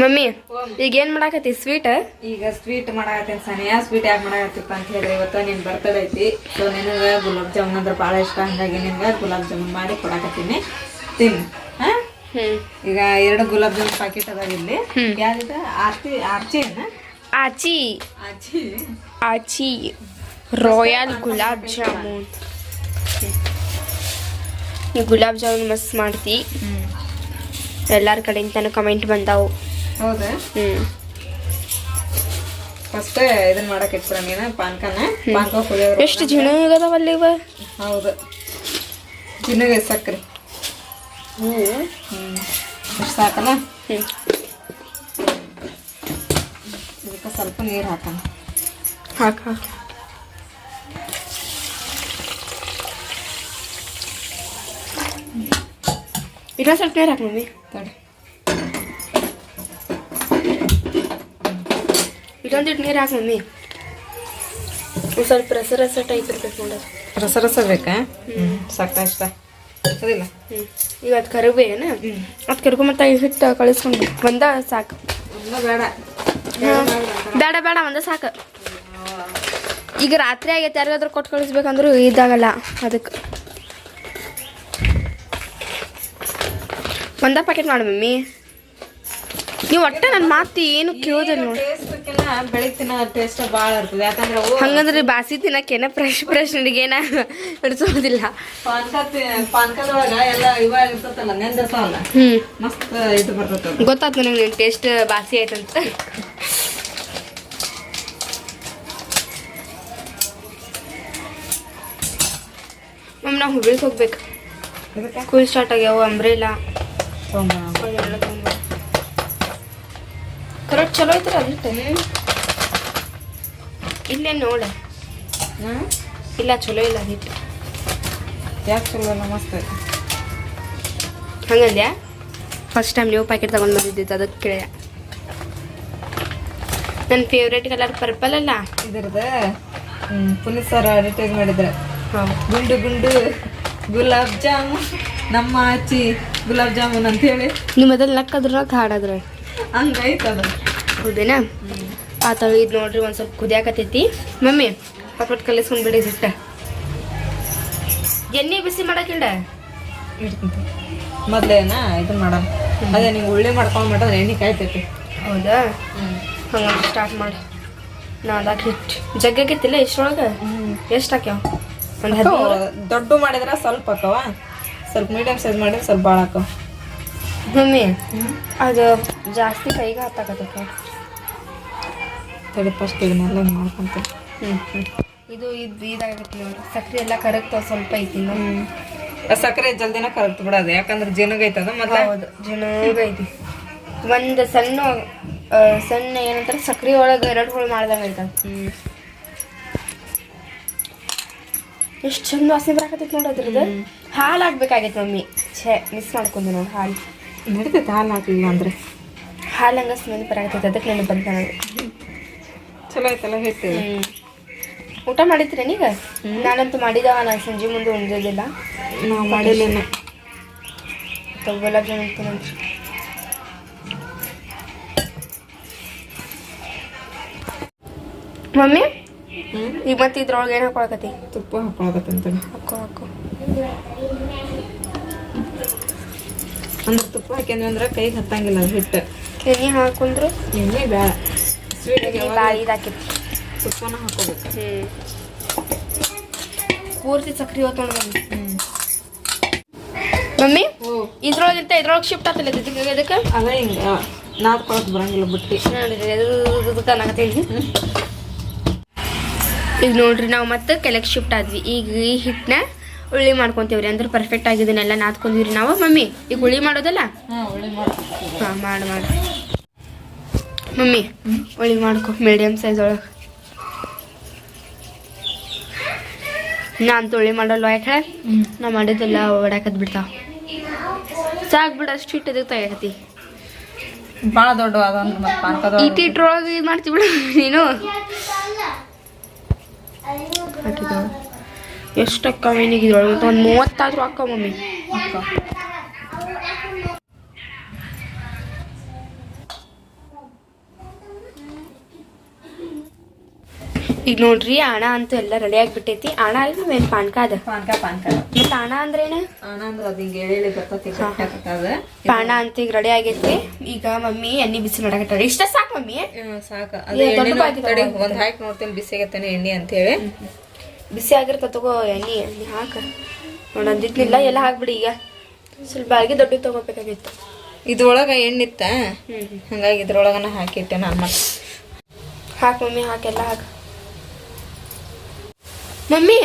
Mummy ಈಗ ಏನ್ ಮಾಡಾಕತ್ತಿ? ಸ್ವೀಟ್ ಈಗ ಸ್ವೀಟ್ ಮಾಡಾಕತ್ತೀನಿ ಸನಿಯಾ. ಸ್ವೀಟ್ ಯಾಕೆ ಮಾಡಾಕತ್ತಿಪ್ಪ ಅಂತ ಹೇಳಿದ್ರೆ ಇವತ್ತು ನಿನ್ ಬರ್ತಡೇ ಐತಿ. ಸೊ ನಿನಗೆ ಗುಲಾಬ್ ಜಾಮೂನ್ ಅಂದ್ರೆ ಭಾಳ ಇಷ್ಟ. ಹಂಗಾಗಿ ನಿನ್ಗೆ ಗುಲಾಬ್ ಜಾಮೂನ್ ಮಾಡಿ ಕೊಡಾಕತ್ತೀನಿ. ತಿನ್ ಈಗ ಎರಡು ಗುಲಾಬ್ ಜಾಮೂನ್ ಪ್ಯಾಕೆಟ್ ಅದಾವ ಇಲ್ಲಿ. ಯಾವ್ದಿದೆ? ಆರ್ತಿ ಆರ್ಚಿ ಆಚಿ. ಆಚಿ. ಆಚಿ. ರಾಯಲ್ ಗುಲಾಬ್ ಜಾಮೂನ್. ಈ ಗುಲಾಬ್ ಜಾಮೂನ್ ಮಸ್ತ್ ಮಾಡ್ತಿ. ಎಲ್ಲಾರ ಕಡೆಯಿಂದ ಕಮೆಂಟ್ ಬಂದಾವು. ಹೌದಾ? ಫಸ್ಟ್ ಇದನ್ನ ಮಾಡಕ್ ಪಾನ್ಕನ. ಪಾನ್ಕ ಎಷ್ಟು ಜಿಣಗದವಲ್ಲ ಇವ? ಹೌದು. ಚಿನ್ನಗೆ ಸಕ್ಕರೆ ಹ್ಞೂ ಸಾಕಲ್ಲ ಇದಕ್ಕೆ ಸ್ವಲ್ಪ ನೀರು ಹಾಕೋಣ. ಹಾಕ ಹಾಕ. ಇನ್ನೊಂದು ಸ್ವಲ್ಪ ನೀರು ಹಾಕಿ ಮಮ್ಮಿ. ತಡಿ. ಇದೊಂದಿಟ್ಟು ನೀರು ಹಾಕಿ ಮಮ್ಮಿ ಒಂದು ಸ್ವಲ್ಪ ರಸ ರಸ ಟೈಪ್ ಇರ್ಬೇಕು ನೋಡೋದು ರಸ ರಸ ಬೇಕಾ? ಹ್ಞೂ ಸಾಕ ಇಷ್ಟ. ಅದಿಲ್ಲ ಹ್ಞೂ ಈಗ ಅದು ಕರಿಬೇ ಏನು? ಅದು ಕರ್ಕೊಂಬತ್ತ ಹಿಟ್ಟು ಕಳಿಸ್ಕೊಂಡು ಒಂದ ಸಾಕು. ಬೇಡ. ಬೇಡ ಬೇಡ ಒಂದ ಸಾಕು. ಈಗ ರಾತ್ರಿ ಆಗೈತೆ ಯಾರಿಗಾದ್ರೂ ಕೊಟ್ಟು ಕಳಿಸ್ಬೇಕಂದ್ರು ಇದಾಗಲ್ಲ ಅದಕ್ಕೆ ಒಂದ ಪ್ಯಾಕೆಟ್ ಮಾಡು ಮಮ್ಮಿ. ನೀವು ಒಟ್ಟೆ ನನ್ನ ಮಾತು ಏನು ಕೇಳೋದಿಲ್ಲ ನೋಡಿ. ಟೇಸ್ಟ್ ಭಾಳ ಇರ್ತದೆ. ಯಾಕಂದ್ರೆ ಹಂಗಂದ್ರೆ ಬಾಸಿ ತಿನ್ನಕ್ಕೇನ? ಫ್ರೆಶ್ ಫ್ರೆಶ್ ಏನ ಹಿಡ್ಸೋದಿಲ್ಲ ಪಾನ್ಕ ಪಾನ್ಕದೊಳಗ ಎಲ್ಲ ನೆಂದಿರ್ತಾವಲ್ಲ ಮಸ್ತ್ ಇದು ಗೊತ್ತಾಯ್ತು ನನಗೆ ಟೇಸ್ಟ್ ಬಾಸಿ ಆಯ್ತಂತ. ಮಮ್ಮ ನಾವು ಹುಬ್ಳಿಗೆ ಹೋಗ್ಬೇಕು. ಸ್ಕೂಲ್ ಸ್ಟಾರ್ಟ್ ಆಗ್ಯಾವ ಅಂಬ್ರೆಲ್ಲ ಕರೆಕ್ಟ್ ಚಲೋ ಐತ್ರಿ ಅದಿಟ್ಟು ಇಲ್ಲೇ ನೋಡ. ಇಲ್ಲ ಚಲೋ ಇಲ್ಲ ಅದಿಟ್ಟು ಯಾಕೆ ಚಲೋ ಇಲ್ಲ? ಮಸ್ತ್ ಐತೆ. ಹಂಗಂದ್ಯಾ? ಫಸ್ಟ್ ಟೈಮ್ ನೀವು ಪ್ಯಾಕೆಟ್ ತಗೊಂಡು ಬಂದಿದ್ದಿತ್ತು ಅದಕ್ಕೆ ಕೇಳ ನನ್ನ ಫೇವ್ರೇಟ್ ಕಲರ್ ಪರ್ಪಲ್ ಅಲ್ಲ? ಇದ್ರದ ಪುನಸಾರ ಪುನೀತ್ ಸರ್ ಅಡ್ವರ್ಟೈಸ್ ಮಾಡಿದ್ರೆ. ಗುಂಡು ಗುಂಡು ಗುಲಾಬ್ ಜಾಮೂನ್ ನಮ್ಮ ಆಚಿ ಗುಲಾಬ್ ಜಾಮೂನ್ ಅಂತ ಹೇಳಿ ನೀವು ಮೊದಲು ನಕ್ಕದ್ರ ಹಾಡಾದ್ರೆ ಹಂಗೈತದ ಹೌದೇನಾ ತರ ಇದು ನೋಡ್ರಿ ಒಂದು ಸ್ವಲ್ಪ ಕುದಿಯಾಕತೈತಿ ಮಮ್ಮಿ ಪಟ್ಪಟ್ ಕಲಿಸ್ಕೊಂಡ್ ಬಿಡಿ ಹಿಟ್ಟ ಎಣ್ಣೆ ಬಿಸಿ ಮಾಡಕ್ಕಿಲ್ಲ ಇಡ್ತೀನಿ ಮೊದ್ಲೇನ ಇದು ಮಾಡೋಣ ಅದೇ ನಿಂಗೆ ಉಳ್ಳಿ ಮಾಡ್ಕೊಂಡ್ ಮಾಡಿದ್ರೆ ಎಣ್ಣೆ ಕಾಯ್ತೈತಿ. ಹೌದಾ? ಹಂಗಂದ್ರೆ ಸ್ಟಾರ್ಟ್ ಮಾಡಿ. ನಾ ಅದಾಕ ಹಿಟ್ಟು ಜಗ್ಗಾಗಿತ್ತಿಲ್ಲ ಇಷ್ಟರೊಳಗೆ? ಎಷ್ಟು ಹಾಕ್ಯಾವ? ಒಂದು ಹದಿಮೂರು ದೊಡ್ಡ ಮಾಡಿದ್ರೆ ಸ್ವಲ್ಪ ಹಾಕವ ಸ್ವಲ್ಪ ಮೀಡಿಯಮ್ ಸೈಜ್ ಮಾಡಿದ್ರೆ ಸ್ವಲ್ಪ ಭಾಳ ಹಾಕವ ಮಮ್ಮಿ ಅದು ಜಾಸ್ತಿ ಕೈಗೆ ಹತ್ತಾಕತ್ತೈತೆ ತಡಿ ಫಸ್ಟ್ ಇದನ್ನೆಲ್ಲ ಹಿಂಗೆ ಮಾಡ್ಕೊಂತೀನಿ ಹ್ಞೂ ಹ್ಞೂ ಇದು ಇದು ಇದಾಗತ್ತೆ ನೋಡಿ. ಸಕ್ಕರೆ ಎಲ್ಲ ಕರಗ್ತಾವ ಸ್ವಲ್ಪ ಐತಿ. ಸಕ್ಕರೆ ಜಲ್ದಿನ ಕರಗ್ತು ಬಿಡೋದು ಯಾಕಂದ್ರೆ ಜಿನಗೈತದ ಮತ್ತೆ ಹೌದು ಒಂದು ಸಣ್ಣ ಸಣ್ಣ ಏನಂತಾರೆ ಸಕ್ಕರೆ ಒಳಗೆ ಎರಡು ಹೋಳು ಮಾಡ್ದಂಗೆ ಐತ ಎಷ್ಟು ಚಂದ ವಾಸನೆ ಬರಾಕತ್ತೈತಿ ನೋಡಿ ಅದ್ರದ್ದು. ಹಾಲು ಹಾಕ್ಬೇಕಾಗೈತೆ ಮಮ್ಮಿ. ಛೇ ಮಿಸ್ ಮಾಡ್ಕೊಂಡು ನೋಡಿ ಹಾಲು. ನಡೀತೈತೆ ಹಾಲು ಹಾಕಲಿಲ್ಲ ಅಂದ್ರೆ? ಹಾಲು ಹಂಗೆ ಸ್ಮೆಲ್ ಬರಾಕತ್ತೈತೆ. ಅದಕ್ಕೆ ನನಗೆ ಬಂತ ನನಗೆ ಚಲೋ ಐತಲ್ಲ ಹಿಟ್ಟು ಊಟ ಮಾಡಿದ್ರಿ ನೀಗ ನಾನಂತೂ ಮಾಡಿದವ ನಾನು ಸಂಜೆ ಮುಂದೆ ಉಂಡಿದ್ದಿಲ್ಲ ನಾವು ಮಾಡಿಲ್ಲ. ಗುಲಾಬ್ ಜಾಮೂನ್ ತಿನ್ನಂತ್ರಿ. ಮಮ್ಮಿ? ಈಗ ಮತ್ತೆ ಇದ್ರೊಳಗೆ ಏನು ಹಾಕೊಳಕತ್ತಿ? ತುಪ್ಪ ಹಾಕೊಳಕತ್ತಂತ. ಹಾಕೋ ಹಾಕೋ. ಅಂದ್ರೆ ತುಪ್ಪ ಹಾಕ್ಯಂದ್ರೆ ಅಂದ್ರೆ ಕೈಗೆ ಹತ್ತಂಗಿಲ್ಲ ಹಿಟ್ಟು. ಎಣ್ಣೆ ಹಾಕೊಂಡ್ರು? ಎಣ್ಣೆ ಬೇಡ ಭಾಳ ಇದಾಕಿತ್ತು ತುಪ್ಪನ ಹಾಕೋಬೇಕು. ಪೂರ್ತಿ ಸಕ್ರೆ ಮಮ್ಮಿ ಇದ್ರೊಳಗಿಂತ ಇದ್ರೊಳಗೆ ಶಿಫ್ಟ್ ಆಗ್ತಿಲ್ಲ ಇದಕ್ಕೆ ಇದಕ್ಕೆ ಅದ ಹಿಂಗೆ ನಾದ್ಕೊಳಕ್ ಬರಂಗಿಲ್ಲ ಬುಟ್ಟಿ. ಅನ್ನಕತ್ತೀನಿ ಈಗ ನೋಡ್ರಿ ನಾವು ಮತ್ತೆ ಕೆಳಗೆ ಶಿಫ್ಟ್ ಆದ್ವಿ. ಈಗ ಈ ಹಿಟ್ಟನ್ನ ಉಳ್ಳಿ ಮಾಡ್ಕೊಂತೀವ್ರಿ. ಅಂದ್ರೆ ಪರ್ಫೆಕ್ಟ್ ಆಗಿದ್ದನ್ನೆಲ್ಲ ನಾದ್ಕೊಂಡಿವ್ರಿ ನಾವು. ಮಮ್ಮಿ ಈಗ ಉಳ್ಳಿ ಮಾಡೋದಲ್ಲ? ಹಾಂ ಮಾಡಿ ಮಾಡಿ. ಮಮ್ಮಿ ಒಳಗೆ ಮಾಡ್ಕೊ ಮೀಡಿಯಮ್ ಸೈಜ್ ಒಳಗೆ. ನಾನು ತೊಳಿ ಮಾಡಲ್ವ ಯಾಕೆ? ನಾ ಮಾಡಿದ್ದೆಲ್ಲ ಒಡಾಕದ್ ಬಿಡ್ತಾವ. ಸಾಕು ಬಿಡ ಅಷ್ಟು ಹಿಟ್ಟು ಇದಕ್ಕೆ ತೆಗಿಯಕತ್ತಿ ಭಾಳ ದೊಡ್ಡ ಈ ಮತ್ತೆ ಪಾನ್ಕದೊಳಗೆ ಇಟ್ಟು ಇದು ಮಾಡ್ತಿ ಬಿಡು ನೀನು. ಹಾಕಿದವ. ಎಷ್ಟು ಅಕ್ಕ ಮೀನಿಗೆ ಇದ್ರೊಳಗೆ ಒಂದು ಮೂವತ್ತಾದ್ರೂ ಅಕ್ಕ ಮಮ್ಮಿ. ಈಗ ನೋಡ್ರಿ ಅಣ ಅಂತ ಎಲ್ಲ ರೆಡಿ ಆಗಿಬಿಟ್ಟೈತಿ. ಆಣ ಅಲ್ಲಿ ಮೇನ್ ಪಾನ್ಕ ಅದ ಪಾನ್ಕ ಪಾನ್ಕ. ಮತ್ತ ಆಣ ಅಂದ್ರೇನ ಅಣ ಅಂದ್ರೆ ಅದು ಎಳಿ ಬರ್ತೈತಿ ಪಾಣ ಅಂತ ಈಗ ರೆಡಿ ಆಗೈತಿ. ಈಗ ಮಮ್ಮಿ ಎಣ್ಣೆ ಬಿಸಿ ಮಾಡಕತ್ತಾರ ಇಷ್ಟ ಸಾಕು ಮಮ್ಮಿ? ಸಾಕು. ಅದೇ ಎಣ್ಣೆ ಒಂದ್ ಹಾಕಿ ನೋಡ್ತೇನೆ ಬಿಸಿಗತ್ತೇನೆ ಎಣ್ಣೆ ಅಂತೇಳಿ. ಬಿಸಿ ಆಗಿರ್ತ ತಗೋ ಎಣ್ಣೆ ಎಣ್ಣೆ ಹಾಕ. ನೋಡ್ ಅಂದಿದ್ನಿಲ್ಲ ಎಲ್ಲ ಹಾಕ್ಬಿಡಿ ಈಗ. ಸ್ವಲ್ಪ ಆಗಿ ದೊಡ್ಡ ತಗೋಬೇಕಾಗಿತ್ತು ಇದ್ರೊಳಗ ಎಣ್ಣಿತ್ತ ಹಂಗಾಗಿ ಇದ್ರೊಳಗನ ಹಾಕಿಟ್ಟೆ ನಾನು ಮತ್ತೆ ಹಾಕ್ ಮಮ್ಮಿ ಹಾಕೆಲ್ಲ ಹಾಕ. ಮಮ್ಮಿ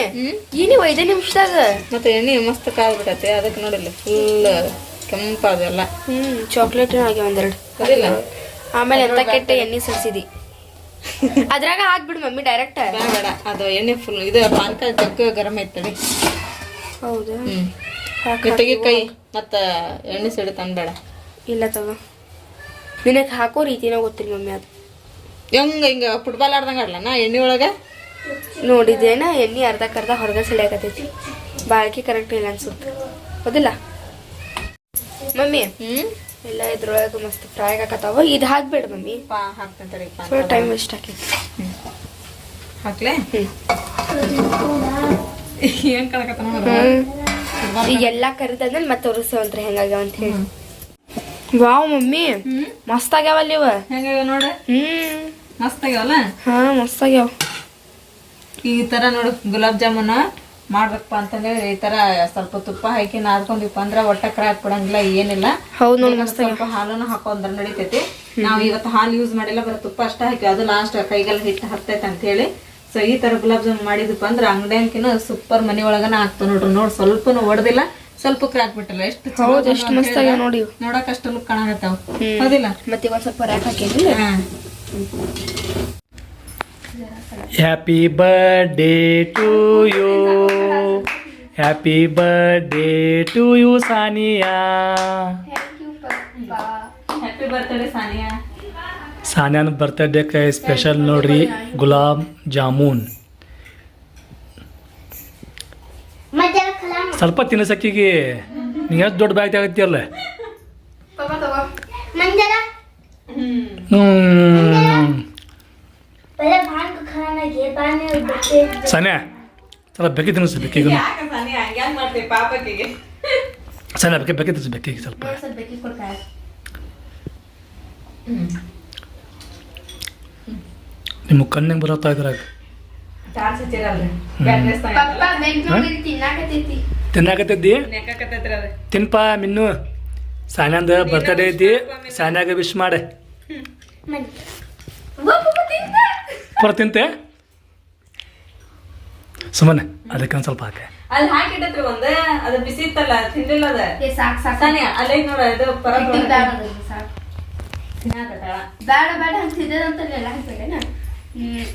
ಏನಿವ ಐದೇ ನಿಮಿಷದಾಗ. ಮತ್ತೆ ಎಣ್ಣೆ ಮಸ್ತ್ ಕಾದ್ಬಿಟ್ಟೈತೆ ಅದಕ್ಕೆ ನೋಡಿಲ್ಲ ಫುಲ್ ಕೆಂಪಾದೆಲ್ಲ. ಹ್ಮ್ ಚಾಕ್ಲೇಟ್ ಆಗ್ಯಾವ ಒಂದೆರಡು. ಅದಿಲ್ಲ? ಆಮೇಲೆ ಎಂತ ಕೆಟ್ಟ ಎಣ್ಣೆ ಸರಿಸಿದಿ ಅದ್ರಾಗ ಹಾಕ್ಬಿಡು ಮಮ್ಮಿ ಡೈರೆಕ್ಟ್ ಬೇಡ ಅದು ಎಣ್ಣೆ ಫುಲ್ ಇದು ಪಾನ್ಕ ಜಗ್ಗ ಗರಂ ಐತಡಿ ಹೌದಾ? ಹ್ಮ್. ಹಾಕ್ ತೆಗಿ ಕೈ ಮತ್ತ ಎಣ್ಣೆ ಸಿಡಿ ತಂದ್ಬೇಡ. ಇಲ್ಲ ತಗೋ. ನಿನಗೆ ಹಾಕೋ ರೀತಿನ ಗೊತ್ತಿಲ್ಲ ಮಮ್ಮಿ ಅದು. ಹೆಂಗ ಹಿಂಗ ಫುಟ್ಬಾಲ್ ಆಡ್ದಂಗ ನಾ ಎಣ್ಣೆ ಒಳಗ? ನೋಡಿದೇನ ಎಣ್ಣೆ ಅರ್ಧಕ್ಕರ್ಧ ಹೊರಗೆ ಸೆಳೆಯಕತ್ತೈತಿ. ಬಾಳ್ಕೆ ಕರೆಕ್ಟ್ ಇಲ್ಲ ಅನ್ಸುತ್ತೆ. ಹೌದಿಲ್ಲ? Mummy hmm? ಎಲ್ಲ ಇದ್ರೊಳಗೆ ಮಸ್ತ್ ಫ್ರೈ ಆಗಕತ್ತಾವ ಇದು ಹಾಕ್ಬೇಡ ಮಮ್ಮಿ. ಫುಲ್ ಟೈಮ್ ವೇಸ್ಟ್ ಆಕೈತಿ ಹಾಕ್ಲೆ? ಎಲ್ಲಾ ಏನ್ ಹ್ಮ್. ಈಗ ಎಲ್ಲ ಕರಿದಾದ್ಮೇಲೆ ಮತ್ತೆ ತೋರಿಸ್ತೇವಂತ್ರಿ ಹೆಂಗಾಗ್ಯಾವ ಅಂತ ಹೇಳಿ. Wow mummy. ಮಸ್ತ್ ಆಗ್ಯಾವಲ್ಲ ಇವ. ಹೆಂಗ ನೋಡ? ಹ್ಮ್. ಮಸ್ತ್ ಆಗ್ಯಾವಲ್ಲ? ಹಾ ಮಸ್ತ್ ಆಗ್ಯಾವ. ಈ ತರ ನೋಡು ಗುಲಾಬ್ ಜಾಮೂನ್ ಮಾಡ್ಬೇಕಪ್ಪ ಅಂತಂದ್ರೆ ಈ ತರ ಸ್ವಲ್ಪ ತುಪ್ಪ ಹಾಕಿ ನಾದ್ಕೊಂಡಿಪ್ಪ ಅಂದ್ರ ಒಟ್ಟ ಕ್ರಾಕ್ ಕೊಡಂಗಿಲ್ಲ ಏನಿಲ್ಲ. ಸ್ವಲ್ಪ ಹಾಲನ್ನು ಹಾಕೊಂಡ್ರ ನಡಿತೈತಿ. ನಾವು ಇವತ್ತು ಹಾಲು ಯೂಸ್ ಮಾಡಿಲ್ಲ ಬರೀ ತುಪ್ಪ ಅಷ್ಟ ಹಾಕಿ ಅದು ಲಾಸ್ಟ್ ಕೈಗೆಲ್ಲ ಹಿಟ್ಟು ಹತ್ತೈತೆ ಅಂತ ಹೇಳಿ. ಸೊ ಈ ತರ ಗುಲಾಬ್ ಜಾಮೂನ್ ಮಾಡಿದಪ್ಪ ಅಂದ್ರ ಅಂಗಡಿಯಂಕಿನ ಸೂಪರ್ ಮನಿ ಒಳಗನ ಹಾಕ್ತಾವ ನೋಡ್ರಿ ನೋಡ್ ಸ್ವಲ್ಪನು ಒಡ್ದಿಲ್ಲ ಸ್ವಲ್ಪ ಕ್ರಾಕ್ ಬಿಟ್ಟಿಲ್ಲ ಎಷ್ಟು ನೋಡಿ. ನೋಡಕ್ ಅಷ್ಟು ಲುಕ್ ಕಾಣಕತ್ತಾವ. ಹೌದಿಲ್ಲ? ಮತ್ತೆ ಒಂದ್ ಸ್ವಲ್ಪ ರ್ಯಾಕ್ ಹಾಕಿದ್ರಿ happy birthday to you happy birthday to you Sania ಸಾನಿಯಾನ ಬರ್ತ್ಡೇಕ್ಕೆ ಸ್ಪೆಷಲ್ ನೋಡ್ರಿ ಗುಲಾಬ್ ಜಾಮೂನ್. ಸ್ವಲ್ಪ ತಿನ್ನಸಕ್ಕಿಗೆ ನೀ ಎಷ್ಟು ದೊಡ್ಡ ಬ್ಯಾಗ್ ಆಗತ್ತಿಯಲ್ಲ ಹ್ಮ್. ಸಾನ್ಯಾ ಸ್ವಲ್ಪ ಬೆಕ್ಕೆ ತಿನ್ನಿಸ್ ಬೆಕ್ಕಿಗೆ ಯಾಕ ಸಾನಿಯಾ? ಬೆಕ್ಕೆ ಬೆಕ್ಕಿ ತಿನ್ನಿಸ್ ಬೆಕ್ಕಿಗೆ ಸ್ವಲ್ಪ. ನಿಮ್ಮ ಕಣ್ಣಿಗೆ ಬರತ್ತಾ ಇದ್ರಾಗ ತಿನ್ನಾಕತ್ತೈತಿ ತಿನ್ಪ ಮಿನ್ನು. ಸಾನ್ಯಾಂದ ಬರ್ತಡೇ ಐತಿ ಸಾನ್ಯಾಗ ವಿಶ್ ಮಾಡೆ. ಪುರ ತಿಂತೆ ಸುಮ್ಮನೆ ಅದಕ್ಕೆ ಒಂದು ಸ್ವಲ್ಪ ಹಾಕೆ. ಅಲ್ಲಿ ಹಾಕಿಟ್ಟತ್ರಿ ಒಂದ ಅದು ಬಿಸಿ ಇತ್ತಲ್ಲ ತಿನ್ಲಿಲ್ಲ ಅದ. ಸಾಕ್ ಸಾಕ್. ಸಾನಿಯಾ ಅಲ್ಲೇ ನೋಡ ಇದು ಪರ ಸಾಕ್. ತಿನ್ನಾಕತ್ತಾಳ ಬೇಡ ಅಂತ ಇದೆ ಎಲ್ಲ ಹಾಕ್ಬೇಕೇನ? ಹ್ಮ್